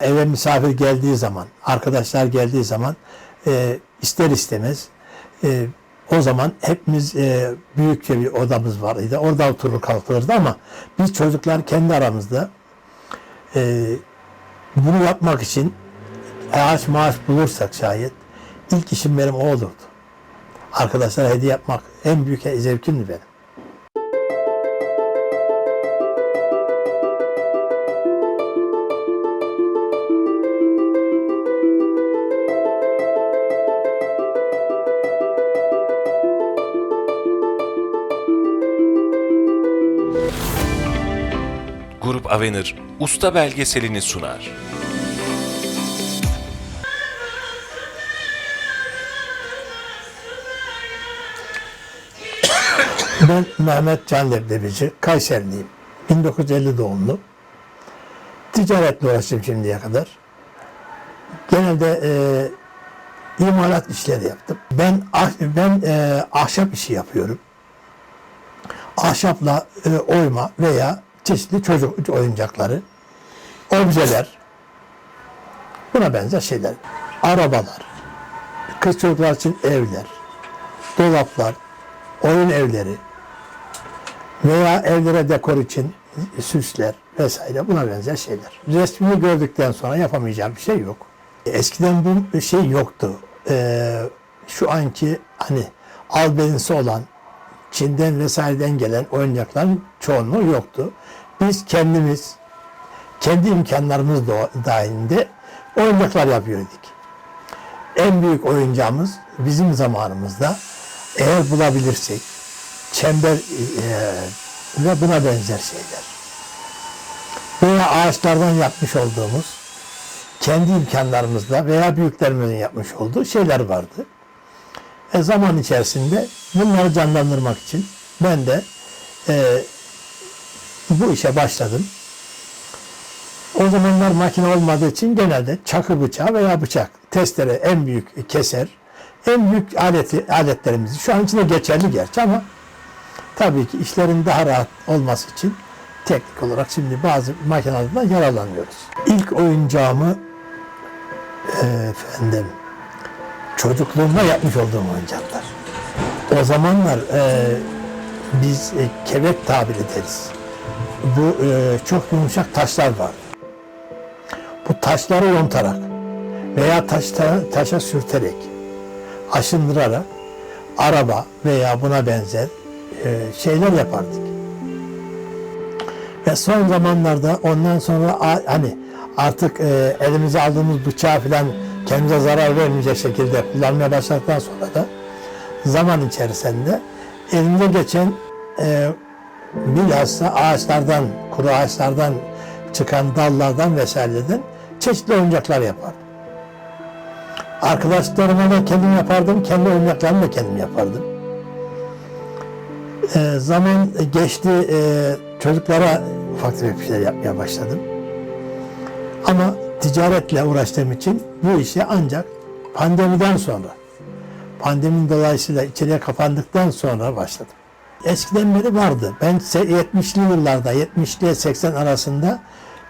Eve misafir geldiği zaman, arkadaşlar geldiği zaman e, ister istemez e, o zaman hepimiz e, büyükçe bir odamız vardı. Orada oturur kalkılırdı ama biz çocuklar kendi aramızda e, bunu yapmak için ağaç maaş bulursak şayet ilk işim benim o olurdu. Arkadaşlara hediye yapmak en büyük zevkimdi benim. Avenir usta belgeselini sunar. Ben Mehmet Can Leblebici, Kayserliyim. 1950 doğumlu. Ticaretle uğraştım şimdiye kadar. Genelde e, imalat işleri yaptım. Ben ah- ben e, ahşap işi yapıyorum. Ahşapla e, oyma veya çeşitli çocuk oyuncakları, objeler, buna benzer şeyler. Arabalar, kız çocuklar için evler, dolaplar, oyun evleri veya evlere dekor için süsler vesaire buna benzer şeyler. Resmini gördükten sonra yapamayacağım bir şey yok. Eskiden bu şey yoktu. Ee, şu anki hani albenisi olan Çin'den vesaireden gelen oyuncakların çoğunluğu yoktu. Biz kendimiz kendi imkanlarımız da- dahilinde oyuncaklar yapıyorduk en büyük oyuncağımız bizim zamanımızda eğer bulabilirsek çember e, ve buna benzer şeyler. Veya ağaçlardan yapmış olduğumuz kendi imkanlarımızla veya büyüklerimizin yapmış olduğu şeyler vardı. E, zaman içerisinde bunları canlandırmak için ben de e, bu işe başladım. O zamanlar makine olmadığı için genelde çakı bıçağı veya bıçak, testere en büyük keser, en büyük aleti, aletlerimizi şu an içinde geçerli gerçi ama tabii ki işlerin daha rahat olması için teknik olarak şimdi bazı makinelerden yararlanıyoruz. İlk oyuncağımı efendim çocukluğumda yapmış olduğum oyuncaklar. O zamanlar e, biz e, kebek tabir ederiz. Bu e, çok yumuşak taşlar vardı bu taşları yontarak veya taşta, taşa sürterek, aşındırarak araba veya buna benzer e, şeyler yapardık. Ve son zamanlarda ondan sonra hani artık e, elimize aldığımız bıçağı falan kendimize zarar vermeyecek şekilde kullanmaya başladıktan sonra da zaman içerisinde elimize geçen e, bilhassa ağaçlardan, kuru ağaçlardan çıkan dallardan vesaireden çeşitli oyuncaklar yapardım. Arkadaşlarıma da kendim yapardım, kendi oyuncaklarımı da kendim yapardım. Ee, zaman geçti, e, çocuklara ufak tefek bir şeyler yapmaya başladım. Ama ticaretle uğraştığım için bu işe ancak pandemiden sonra, pandeminin dolayısıyla içeriye kapandıktan sonra başladım. Eskiden beri vardı. Ben se- 70'li yıllarda, 70'li 80 arasında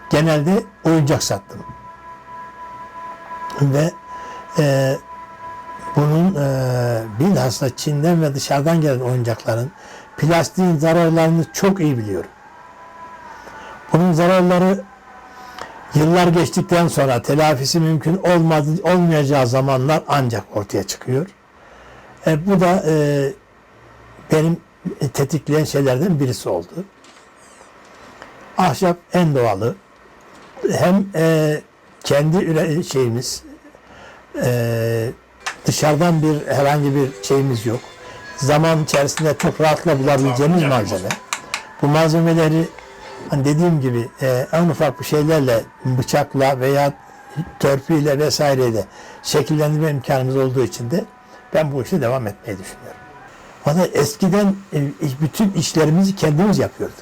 genelde oyuncak sattım. Ve e, bunun e, bilhassa Çin'den ve dışarıdan gelen oyuncakların plastiğin zararlarını çok iyi biliyorum. Bunun zararları yıllar geçtikten sonra telafisi mümkün olmadı, olmayacağı zamanlar ancak ortaya çıkıyor. E, bu da e, benim tetikleyen şeylerden birisi oldu. Ahşap en doğalı. Hem e, kendi şeyimiz e, dışarıdan bir herhangi bir şeyimiz yok. Zaman içerisinde çok rahatla bulabileceğimiz malzeme. Bu malzemeleri hani dediğim gibi e, en ufak bir şeylerle bıçakla veya törpüyle vesaireyle şekillendirme imkanımız olduğu için de ben bu işe devam etmeyi düşünüyorum. Valla eskiden e, bütün işlerimizi kendimiz yapıyorduk.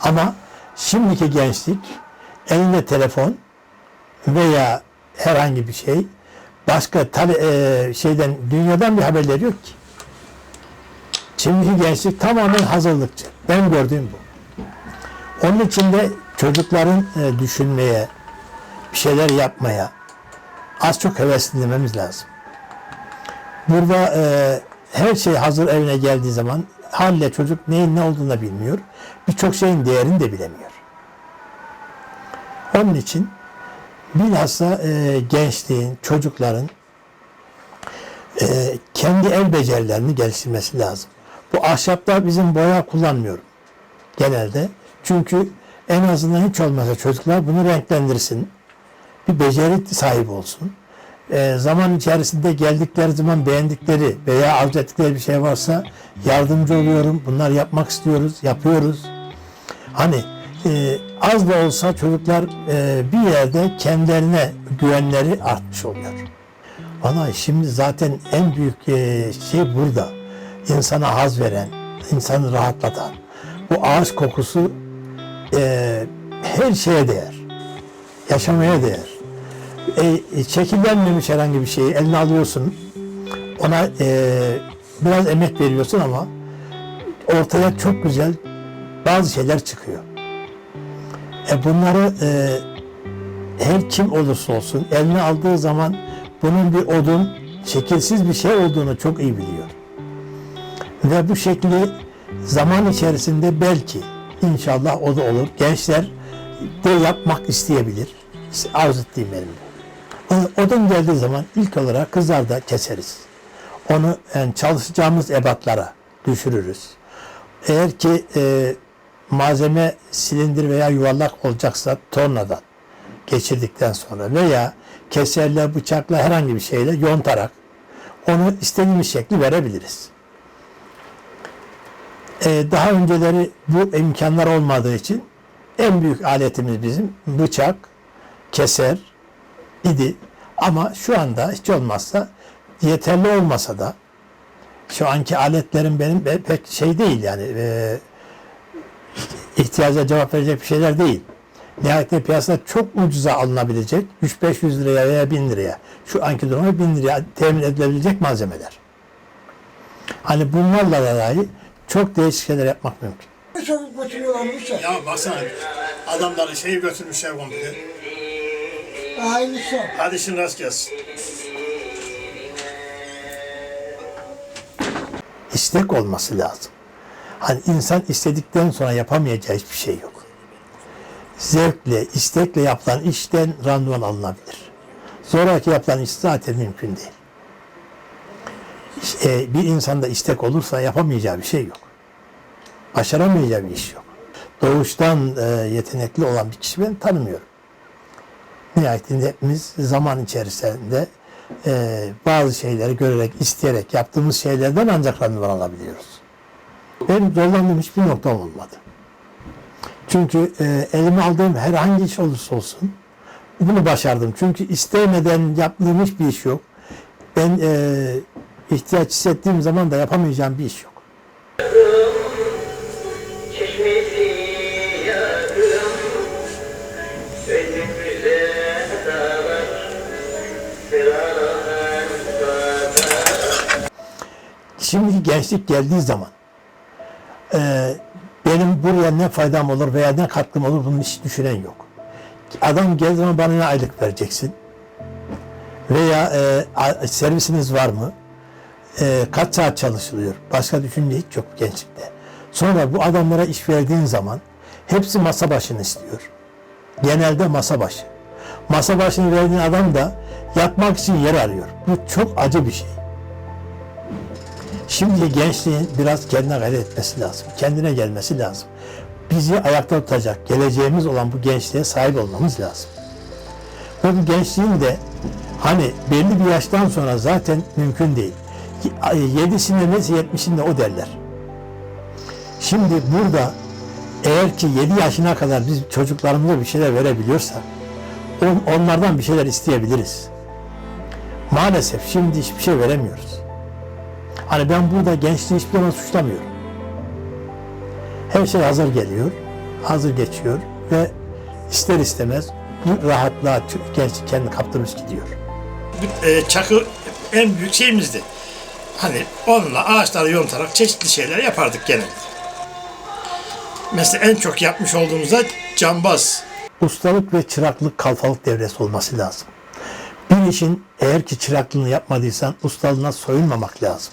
Ama şimdiki gençlik elinde telefon veya herhangi bir şey başka tale, e, şeyden dünyadan bir haberleri yok ki. Şimdiki gençlik tamamen hazırlıkçı. Ben gördüğüm bu. Onun için de çocukların e, düşünmeye, bir şeyler yapmaya az çok heveslenmemiz lazım. Burada e, her şey hazır evine geldiği zaman halle çocuk neyin ne olduğunu da bilmiyor. Birçok şeyin değerini de bilemiyor. Onun için bilhassa e, gençliğin, çocukların e, kendi el becerilerini geliştirmesi lazım. Bu ahşapta bizim boya kullanmıyorum genelde. Çünkü en azından hiç olmazsa çocuklar bunu renklendirsin. Bir beceri sahibi olsun. E, zaman içerisinde geldikleri zaman beğendikleri veya arzu ettikleri bir şey varsa yardımcı oluyorum. Bunlar yapmak istiyoruz, yapıyoruz. Hani e, az da olsa çocuklar e, bir yerde kendilerine güvenleri artmış oluyor. Vallahi şimdi zaten en büyük e, şey burada. İnsana haz veren, insanı rahatlatan. Bu ağaç kokusu e, her şeye değer. Yaşamaya değer. E, çekillenmemiş herhangi bir şeyi eline alıyorsun. Ona e, biraz emek veriyorsun ama ortaya çok güzel bazı şeyler çıkıyor. E bunları e, her kim olursa olsun eline aldığı zaman bunun bir odun, şekilsiz bir şey olduğunu çok iyi biliyor. Ve bu şekli zaman içerisinde belki inşallah o da olur. Gençler de yapmak isteyebilir. Arzu ettiğim benim Odun geldiği zaman ilk olarak kızarda keseriz. Onu yani çalışacağımız ebatlara düşürürüz. Eğer ki e, malzeme silindir veya yuvarlak olacaksa tornadan geçirdikten sonra veya keserle, bıçakla herhangi bir şeyle yontarak onu istediğimiz şekli verebiliriz. Ee, daha önceleri bu imkanlar olmadığı için en büyük aletimiz bizim bıçak, keser idi. Ama şu anda hiç olmazsa yeterli olmasa da şu anki aletlerim benim pe- pek şey değil yani e, ihtiyaca cevap verecek bir şeyler değil. Nihayetinde piyasada çok ucuza alınabilecek 3-500 liraya veya 1000 liraya şu anki durumda 1000 liraya temin edilebilecek malzemeler. Hani bunlarla da dahi çok değişik şeyler yapmak mümkün. Çok götürüyorlarmış ya. Ya baksana adamların şeyi götürmüşler komple. Aynısı. Hadi şimdi rast gelsin. İstek olması lazım. Hani insan istedikten sonra yapamayacağı hiçbir şey yok. Zevkle, istekle yapılan işten randıman alınabilir. Zoraki yapılan iş zaten mümkün değil. E, bir insanda istek olursa yapamayacağı bir şey yok. Başaramayacağı bir iş yok. Doğuştan e, yetenekli olan bir kişi ben tanımıyorum. Nihayetinde hepimiz zaman içerisinde e, bazı şeyleri görerek, isteyerek yaptığımız şeylerden ancak randıman alabiliyoruz. Benim zorlandığım hiçbir noktam olmadı. Çünkü e, elime aldığım herhangi iş olursa olsun bunu başardım. Çünkü istemeden yaptığım hiçbir iş yok. Ben e, ihtiyaç hissettiğim zaman da yapamayacağım bir iş yok. Şimdiki gençlik geldiği zaman e, benim buraya ne faydam olur veya ne katkım olur bunu hiç düşünen yok. Adam geldiği zaman bana ne aylık vereceksin? Veya e, servisiniz var mı? E, kaç saat çalışılıyor? Başka düşünce hiç yok gençlikte. Sonra bu adamlara iş verdiğin zaman hepsi masa başını istiyor. Genelde masa başı. Masa başını verdiğin adam da yatmak için yer arıyor. Bu çok acı bir şey. Şimdi gençliğin biraz kendine gayret etmesi lazım. Kendine gelmesi lazım. Bizi ayakta tutacak, geleceğimiz olan bu gençliğe sahip olmamız lazım. Bu gençliğin de hani belli bir yaştan sonra zaten mümkün değil. Yedisinde neyse yetmişinde o derler. Şimdi burada eğer ki 7 yaşına kadar biz çocuklarımıza bir şeyler verebiliyorsak on- onlardan bir şeyler isteyebiliriz. Maalesef şimdi hiçbir şey veremiyoruz. Hani ben burada gençliği hiçbir zaman suçlamıyorum. Her şey hazır geliyor, hazır geçiyor ve ister istemez bu rahatlığa gençlik kendini kaptırmış gidiyor. e, çakı en büyük şeyimizdi. Hani onunla ağaçları yontarak çeşitli şeyler yapardık genelde. Mesela en çok yapmış olduğumuzda cambaz. ustalık ve çıraklık kalfalık devresi olması lazım. Bir işin eğer ki çıraklığını yapmadıysan ustalığına soyunmamak lazım.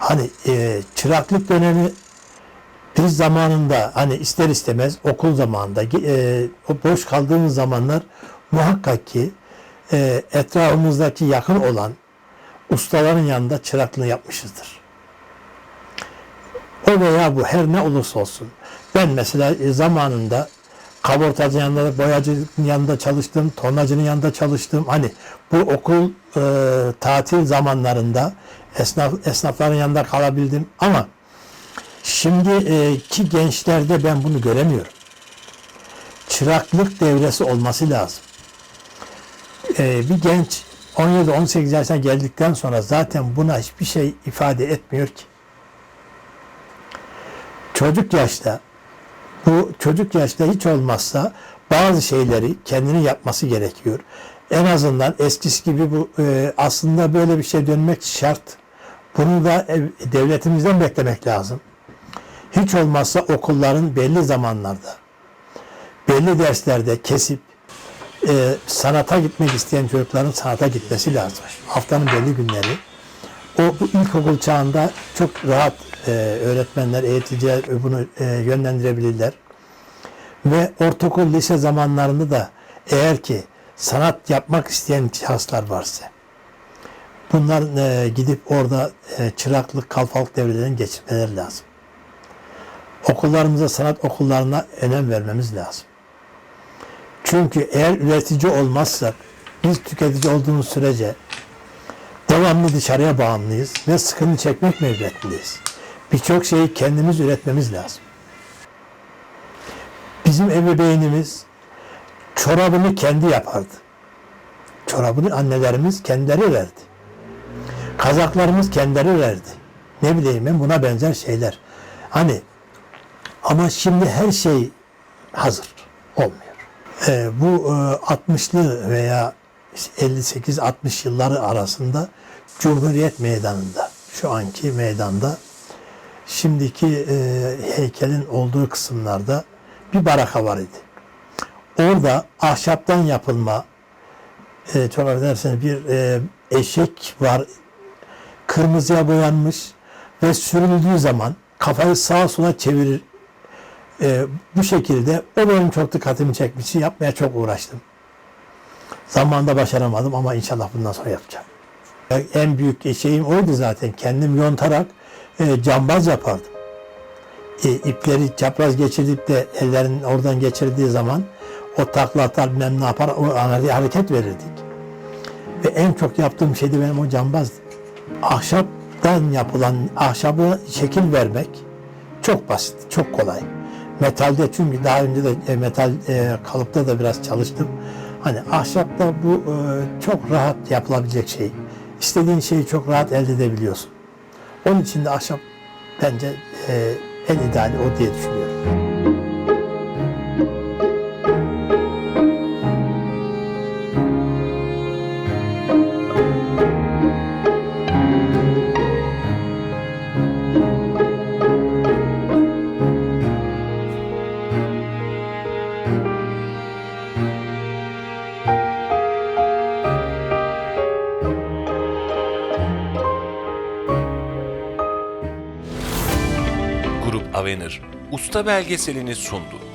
Hani e, çıraklık dönemi biz zamanında hani ister istemez okul zamanında e, o boş kaldığımız zamanlar muhakkak ki e, etrafımızdaki yakın olan ustaların yanında çıraklığını yapmışızdır. O veya bu her ne olursa olsun. Ben mesela e, zamanında kabortacının yanında, boyacının yanında çalıştım, tornacının yanında çalıştım. Hani bu okul e, tatil zamanlarında esnaf esnafların yanında kalabildim ama şimdiki gençlerde ben bunu göremiyorum. Çıraklık devresi olması lazım. E, bir genç 17-18 yaşına geldikten sonra zaten buna hiçbir şey ifade etmiyor ki çocuk yaşta bu çocuk yaşta hiç olmazsa bazı şeyleri kendini yapması gerekiyor. En azından eskisi gibi bu e, aslında böyle bir şey dönmek şart. Bunu da devletimizden beklemek lazım. Hiç olmazsa okulların belli zamanlarda, belli derslerde kesip e, sanata gitmek isteyen çocukların sanata gitmesi lazım. Haftanın belli günleri. O bu ilkokul çağında çok rahat e, öğretmenler, eğiticiler bunu e, yönlendirebilirler. Ve ortaokul, lise zamanlarında da eğer ki sanat yapmak isteyen şahıslar varsa bunlar e, gidip orada e, çıraklık, kalfalık devrelerini geçirmeleri lazım. Okullarımıza, sanat okullarına önem vermemiz lazım. Çünkü eğer üretici olmazsak, biz tüketici olduğumuz sürece devamlı dışarıya bağımlıyız ve sıkıntı çekmek mecburiyetindeyiz. Birçok şeyi kendimiz üretmemiz lazım. Bizim ebeveynimiz çorabını kendi yapardı. Çorabını annelerimiz kendileri örerdi. Kazaklarımız kendileri örerdi. Ne bileyim ben buna benzer şeyler. Hani ama şimdi her şey hazır olmuyor. Ee, bu e, 60'lı veya 58-60 yılları arasında Cumhuriyet Meydanı'nda, şu anki meydanda, şimdiki e, heykelin olduğu kısımlarda bir baraka var idi. Orada ahşaptan yapılma, e, çok affedersiniz bir e, eşek var, kırmızıya boyanmış ve sürüldüğü zaman kafayı sağa sola çevirir. E, bu şekilde o benim çok dikkatimi çekmişti. Yapmaya çok uğraştım. Zamanında başaramadım ama inşallah bundan sonra yapacağım. En büyük şeyim oydu zaten. Kendim yontarak e, cambaz yapardım. E, ipleri çapraz geçirip de ellerin oradan geçirdiği zaman o takla atar bilmem ne yapar o hareket verirdik. Ve en çok yaptığım şey de benim o cambazdı. Ahşaptan yapılan ahşabı şekil vermek çok basit, çok kolay. Metalde çünkü daha önce de e, metal e, kalıpta da biraz çalıştım. Hani ahşapta bu e, çok rahat yapılabilecek şey. İstediğin şeyi çok rahat elde edebiliyorsun. Onun için de ahşap bence e, en ideali o diye düşünüyorum. Avenir, usta belgeselini sundu.